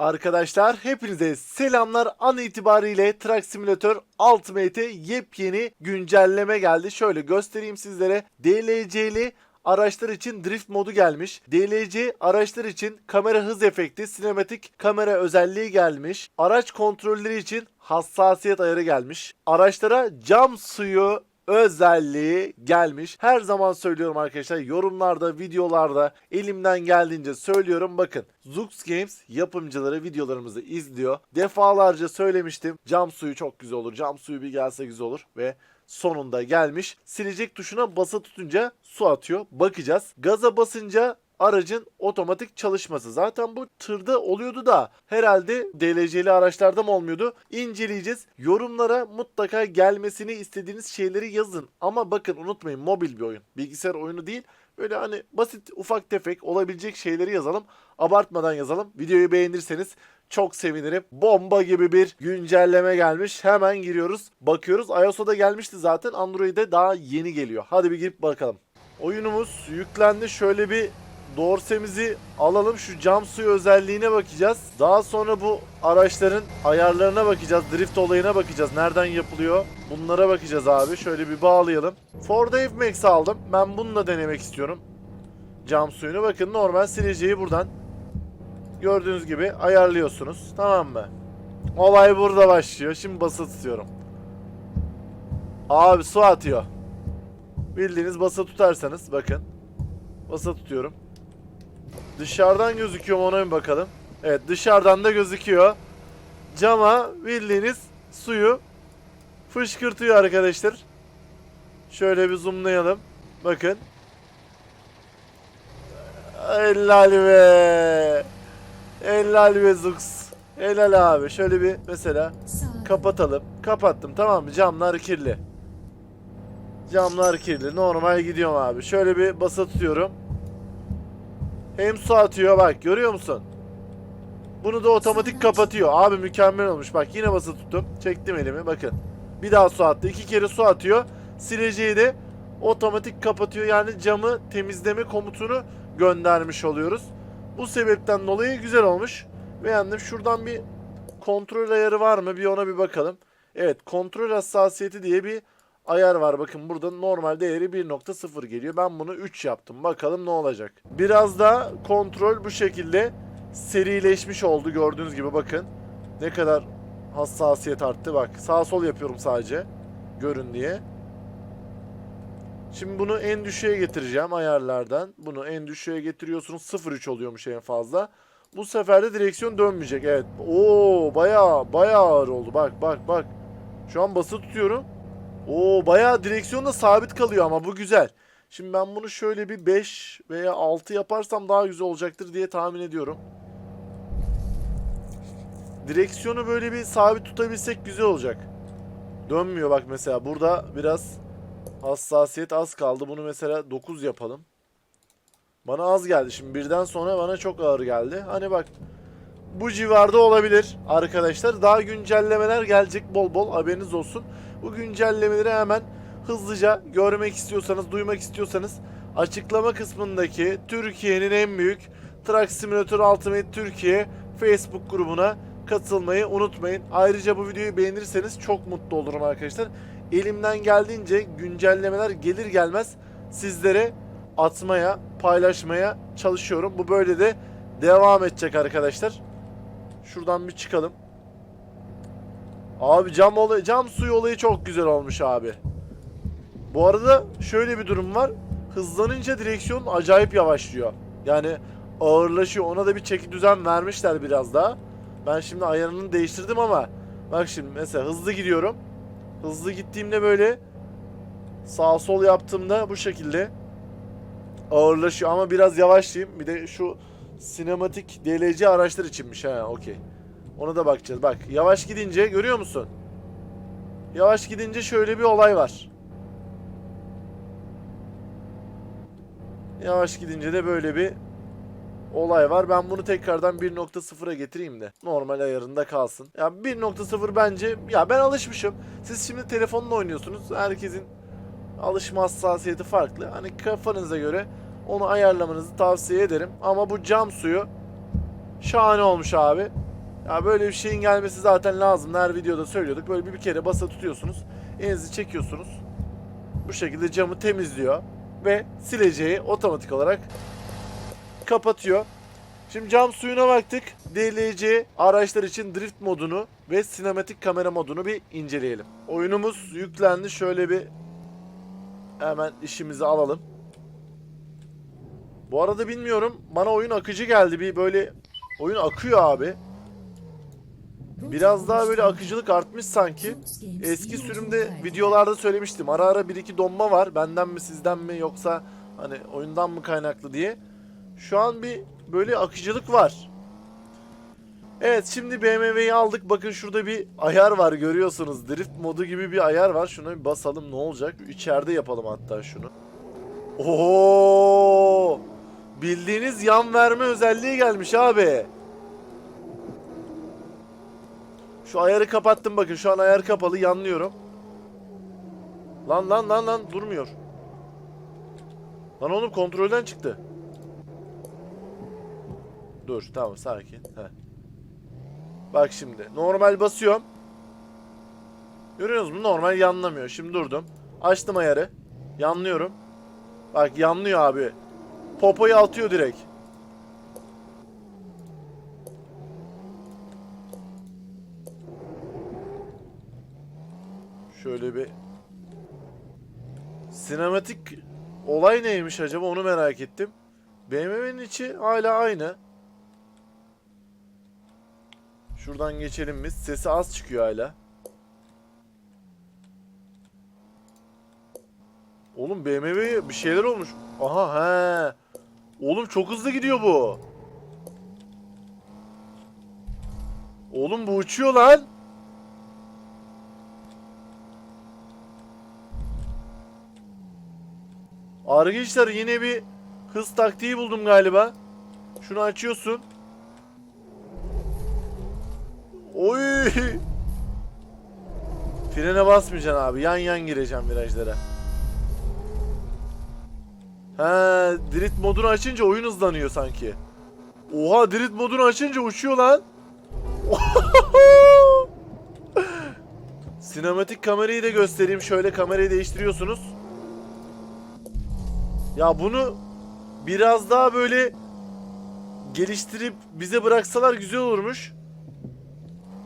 Arkadaşlar hepinize selamlar. An itibariyle Truck Simulator Ultimate'e yepyeni güncelleme geldi. Şöyle göstereyim sizlere. DLC'li araçlar için drift modu gelmiş. DLC araçlar için kamera hız efekti, sinematik kamera özelliği gelmiş. Araç kontrolleri için hassasiyet ayarı gelmiş. Araçlara cam suyu özelliği gelmiş. Her zaman söylüyorum arkadaşlar yorumlarda, videolarda elimden geldiğince söylüyorum. Bakın Zux Games yapımcıları videolarımızı izliyor. Defalarca söylemiştim. Cam suyu çok güzel olur. Cam suyu bir gelse güzel olur ve sonunda gelmiş. Silecek tuşuna basa tutunca su atıyor. Bakacağız. Gaza basınca aracın otomatik çalışması. Zaten bu tırda oluyordu da herhalde DLC'li araçlarda mı olmuyordu? İnceleyeceğiz. Yorumlara mutlaka gelmesini istediğiniz şeyleri yazın. Ama bakın unutmayın mobil bir oyun. Bilgisayar oyunu değil. Böyle hani basit ufak tefek olabilecek şeyleri yazalım. Abartmadan yazalım. Videoyu beğenirseniz çok sevinirim. Bomba gibi bir güncelleme gelmiş. Hemen giriyoruz. Bakıyoruz. iOS'a gelmişti zaten. Android'e daha yeni geliyor. Hadi bir girip bakalım. Oyunumuz yüklendi. Şöyle bir dorsemizi alalım. Şu cam suyu özelliğine bakacağız. Daha sonra bu araçların ayarlarına bakacağız. Drift olayına bakacağız. Nereden yapılıyor? Bunlara bakacağız abi. Şöyle bir bağlayalım. Ford F-Max aldım. Ben bununla denemek istiyorum. Cam suyunu. Bakın normal sileceği buradan gördüğünüz gibi ayarlıyorsunuz. Tamam mı? Olay burada başlıyor. Şimdi bası tutuyorum. Abi su atıyor. Bildiğiniz basa tutarsanız bakın. Basa tutuyorum. Dışarıdan gözüküyor mu ona bir bakalım. Evet dışarıdan da gözüküyor. Cama bildiğiniz suyu fışkırtıyor arkadaşlar. Şöyle bir zoomlayalım. Bakın. Helal be. Helal be Zux. Helal abi. Şöyle bir mesela kapatalım. Kapattım tamam mı? Camlar kirli. Camlar kirli. Normal gidiyorum abi. Şöyle bir basa tutuyorum. Hem su atıyor bak görüyor musun? Bunu da otomatik kapatıyor. Abi mükemmel olmuş. Bak yine basa tuttum. Çektim elimi bakın. Bir daha su attı. İki kere su atıyor. Sileceği de otomatik kapatıyor. Yani camı temizleme komutunu göndermiş oluyoruz. Bu sebepten dolayı güzel olmuş. Beğendim. Şuradan bir kontrol ayarı var mı? Bir ona bir bakalım. Evet kontrol hassasiyeti diye bir ayar var. Bakın burada normal değeri 1.0 geliyor. Ben bunu 3 yaptım. Bakalım ne olacak. Biraz da kontrol bu şekilde serileşmiş oldu. Gördüğünüz gibi bakın. Ne kadar hassasiyet arttı. Bak sağ sol yapıyorum sadece. Görün diye. Şimdi bunu en düşüğe getireceğim ayarlardan. Bunu en düşüğe getiriyorsunuz. 0.3 oluyormuş en fazla. Bu sefer de direksiyon dönmeyecek. Evet. Oo bayağı bayağı ağır oldu. Bak bak bak. Şu an bası tutuyorum. Oo bayağı direksiyon da sabit kalıyor ama bu güzel. Şimdi ben bunu şöyle bir 5 veya 6 yaparsam daha güzel olacaktır diye tahmin ediyorum. Direksiyonu böyle bir sabit tutabilsek güzel olacak. Dönmüyor bak mesela. Burada biraz hassasiyet az kaldı. Bunu mesela 9 yapalım. Bana az geldi. Şimdi birden sonra bana çok ağır geldi. Hani bak bu civarda olabilir arkadaşlar. Daha güncellemeler gelecek bol bol haberiniz olsun. Bu güncellemeleri hemen hızlıca görmek istiyorsanız, duymak istiyorsanız açıklama kısmındaki Türkiye'nin en büyük Truck Simulator Ultimate Türkiye Facebook grubuna katılmayı unutmayın. Ayrıca bu videoyu beğenirseniz çok mutlu olurum arkadaşlar. Elimden geldiğince güncellemeler gelir gelmez sizlere atmaya, paylaşmaya çalışıyorum. Bu böyle de devam edecek arkadaşlar. Şuradan bir çıkalım. Abi cam olayı, cam suyu olayı çok güzel olmuş abi. Bu arada şöyle bir durum var. Hızlanınca direksiyon acayip yavaşlıyor. Yani ağırlaşıyor. Ona da bir çeki düzen vermişler biraz daha. Ben şimdi ayarını değiştirdim ama bak şimdi mesela hızlı gidiyorum. Hızlı gittiğimde böyle sağ sol yaptığımda bu şekilde ağırlaşıyor ama biraz yavaşlayayım. Bir de şu sinematik DLC araçlar içinmiş ha okey. Ona da bakacağız. Bak yavaş gidince görüyor musun? Yavaş gidince şöyle bir olay var. Yavaş gidince de böyle bir olay var. Ben bunu tekrardan 1.0'a getireyim de normal ayarında kalsın. Ya 1.0 bence ya ben alışmışım. Siz şimdi telefonla oynuyorsunuz. Herkesin alışma hassasiyeti farklı. Hani kafanıza göre onu ayarlamanızı tavsiye ederim. Ama bu cam suyu şahane olmuş abi. Ya böyle bir şeyin gelmesi zaten lazım. Her videoda söylüyorduk. Böyle bir, kere basa tutuyorsunuz. Elinizi çekiyorsunuz. Bu şekilde camı temizliyor. Ve sileceği otomatik olarak kapatıyor. Şimdi cam suyuna baktık. DLC araçlar için drift modunu ve sinematik kamera modunu bir inceleyelim. Oyunumuz yüklendi. Şöyle bir hemen işimizi alalım. Bu arada bilmiyorum. Bana oyun akıcı geldi. Bir böyle oyun akıyor abi. Biraz daha böyle akıcılık artmış sanki. Eski sürümde videolarda söylemiştim. Ara ara bir iki donma var. Benden mi sizden mi yoksa hani oyundan mı kaynaklı diye. Şu an bir böyle akıcılık var. Evet şimdi BMW'yi aldık. Bakın şurada bir ayar var görüyorsunuz. Drift modu gibi bir ayar var. Şuna bir basalım ne olacak? İçeride yapalım hatta şunu. Oo! Bildiğiniz yan verme özelliği gelmiş abi. Şu ayarı kapattım bakın. Şu an ayar kapalı. Yanlıyorum. Lan lan lan lan durmuyor. Lan oğlum kontrolden çıktı. Dur tamam sakin. Heh. Bak şimdi normal basıyorum. Görüyorsunuz mu? Normal yanlamıyor. Şimdi durdum. Açtım ayarı. Yanlıyorum. Bak yanlıyor abi. Popoyu atıyor direkt. Şöyle bir sinematik olay neymiş acaba onu merak ettim. BMW'nin içi hala aynı. Şuradan geçelim biz. Sesi az çıkıyor hala. Oğlum BMW bir şeyler olmuş. Aha he. Oğlum çok hızlı gidiyor bu. Oğlum bu uçuyor lan. Arkadaşlar yine bir hız taktiği buldum galiba. Şunu açıyorsun. Oy! Frene basmayacaksın abi. Yan yan gireceğim virajlara. He, drift modunu açınca oyun hızlanıyor sanki. Oha, drift modunu açınca uçuyor lan. Sinematik kamerayı da göstereyim. Şöyle kamerayı değiştiriyorsunuz. Ya bunu biraz daha böyle geliştirip bize bıraksalar güzel olurmuş.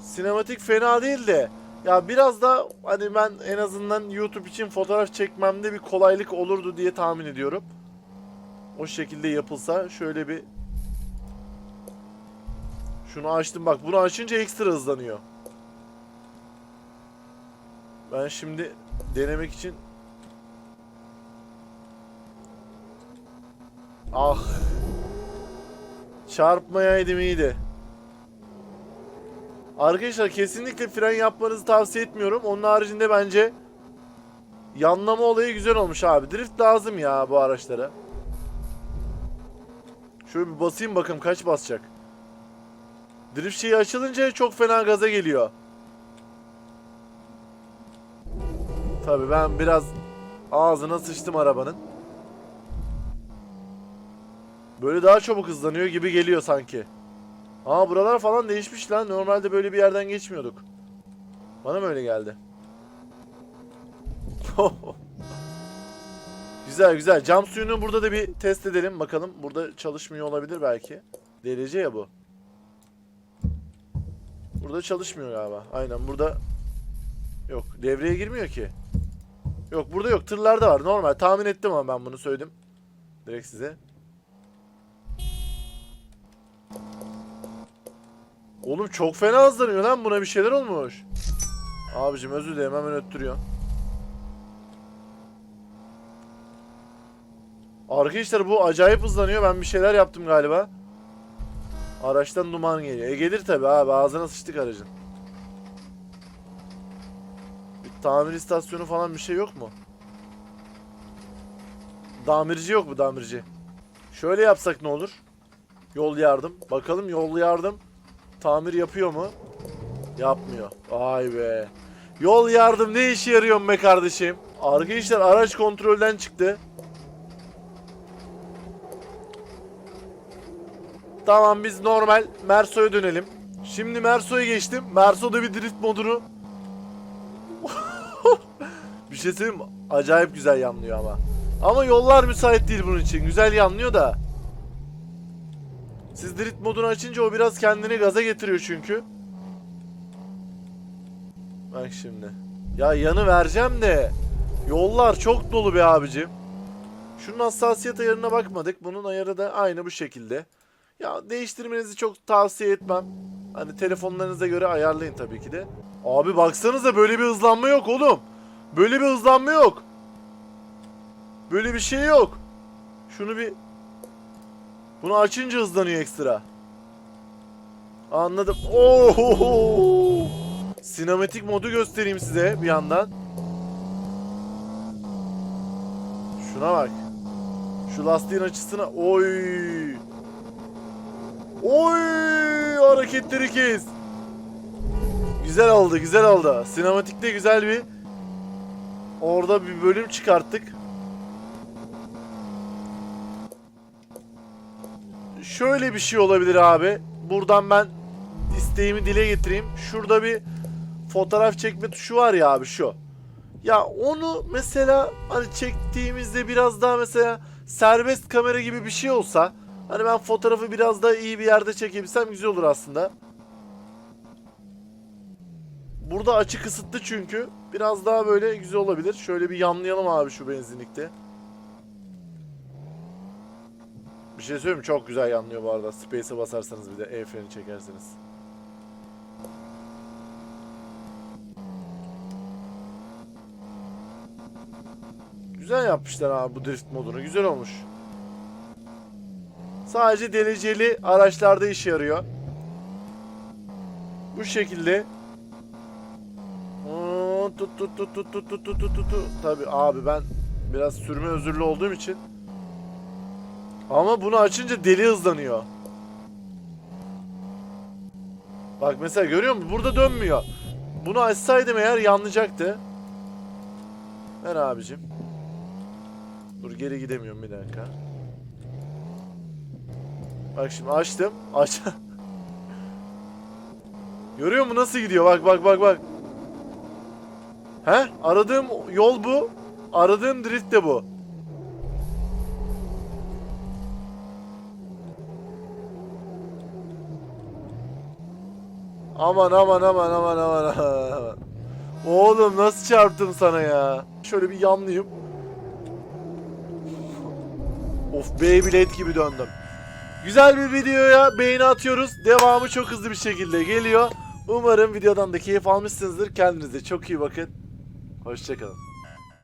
Sinematik fena değil de ya biraz da hani ben en azından YouTube için fotoğraf çekmemde bir kolaylık olurdu diye tahmin ediyorum. O şekilde yapılsa şöyle bir şunu açtım bak bunu açınca ekstra hızlanıyor. Ben şimdi denemek için Ah Çarpmayaydım iyiydi. Arkadaşlar kesinlikle fren yapmanızı tavsiye etmiyorum. Onun haricinde bence yanlama olayı güzel olmuş abi. Drift lazım ya bu araçlara. Şöyle bir basayım bakalım kaç basacak. Drift şeyi açılınca çok fena gaza geliyor. Tabii ben biraz ağzına sıçtım arabanın. Böyle daha çabuk hızlanıyor gibi geliyor sanki. Aa buralar falan değişmiş lan. Normalde böyle bir yerden geçmiyorduk. Bana mı öyle geldi? güzel güzel. Cam suyunu burada da bir test edelim. Bakalım burada çalışmıyor olabilir belki. Derece ya bu. Burada çalışmıyor galiba. Aynen burada yok. Devreye girmiyor ki. Yok burada yok. Tırlarda var. Normal. Tahmin ettim ama ben bunu söyledim. Direkt size. Oğlum çok fena hızlanıyor lan buna bir şeyler olmuş. Abicim özür dilerim hemen öttürüyor. Arkadaşlar bu acayip hızlanıyor. Ben bir şeyler yaptım galiba. Araçtan duman geliyor. E gelir tabi abi ağzına sıçtık aracın. Bir tamir istasyonu falan bir şey yok mu? Damirci yok mu damirci? Şöyle yapsak ne olur? Yol yardım. Bakalım yol yardım tamir yapıyor mu? Yapmıyor. Vay be. Yol yardım ne işe yarıyor be kardeşim? Arkadaşlar araç kontrolden çıktı. Tamam biz normal Merso'ya dönelim. Şimdi Merso'ya geçtim. Merso'da bir drift modunu. bir şey söyleyeyim mi? Acayip güzel yanlıyor ama. Ama yollar müsait değil bunun için. Güzel yanlıyor da. Siz drift modunu açınca o biraz kendini gaza getiriyor çünkü. Bak şimdi. Ya yanı vereceğim de. Yollar çok dolu be abicim. Şunun hassasiyet ayarına bakmadık. Bunun ayarı da aynı bu şekilde. Ya değiştirmenizi çok tavsiye etmem. Hani telefonlarınıza göre ayarlayın tabii ki de. Abi baksanıza böyle bir hızlanma yok oğlum. Böyle bir hızlanma yok. Böyle bir şey yok. Şunu bir... Bunu açınca hızlanıyor ekstra. Anladım. Oo! Sinematik modu göstereyim size bir yandan. Şuna bak. Şu lastiğin açısına. Oy! Oy! Hareketleri kes. Güzel oldu, güzel oldu. Sinematikte güzel bir orada bir bölüm çıkarttık. Şöyle bir şey olabilir abi. Buradan ben isteğimi dile getireyim. Şurada bir fotoğraf çekme tuşu var ya abi şu. Ya onu mesela hani çektiğimizde biraz daha mesela serbest kamera gibi bir şey olsa hani ben fotoğrafı biraz daha iyi bir yerde çekebilsem güzel olur aslında. Burada açı kısıtlı çünkü. Biraz daha böyle güzel olabilir. Şöyle bir yanlayalım abi şu benzinlikte. Bir şey söyleyeyim mi? Çok güzel yanlıyor bu arada. Space'e basarsanız bir de el freni çekerseniz. Güzel yapmışlar abi bu drift modunu. Güzel olmuş. Sadece dereceli araçlarda işe yarıyor. Bu şekilde. Tut tut tut tut tut tut tut tut tut. Tabi abi ben biraz sürme özürlü olduğum için. Ama bunu açınca deli hızlanıyor. Bak mesela görüyor musun? Burada dönmüyor. Bunu açsaydım eğer yanlayacaktı. Ver abicim. Dur geri gidemiyorum bir dakika. Bak şimdi açtım. Aç. Görüyor musun nasıl gidiyor? Bak bak bak bak. He? Aradığım yol bu. Aradığım drift de bu. Aman aman aman aman aman aman. Oğlum nasıl çarptım sana ya? Şöyle bir yanlayayım. Of Beyblade gibi döndüm. Güzel bir videoya beğeni atıyoruz. Devamı çok hızlı bir şekilde geliyor. Umarım videodan da keyif almışsınızdır. Kendinize çok iyi bakın. Hoşçakalın.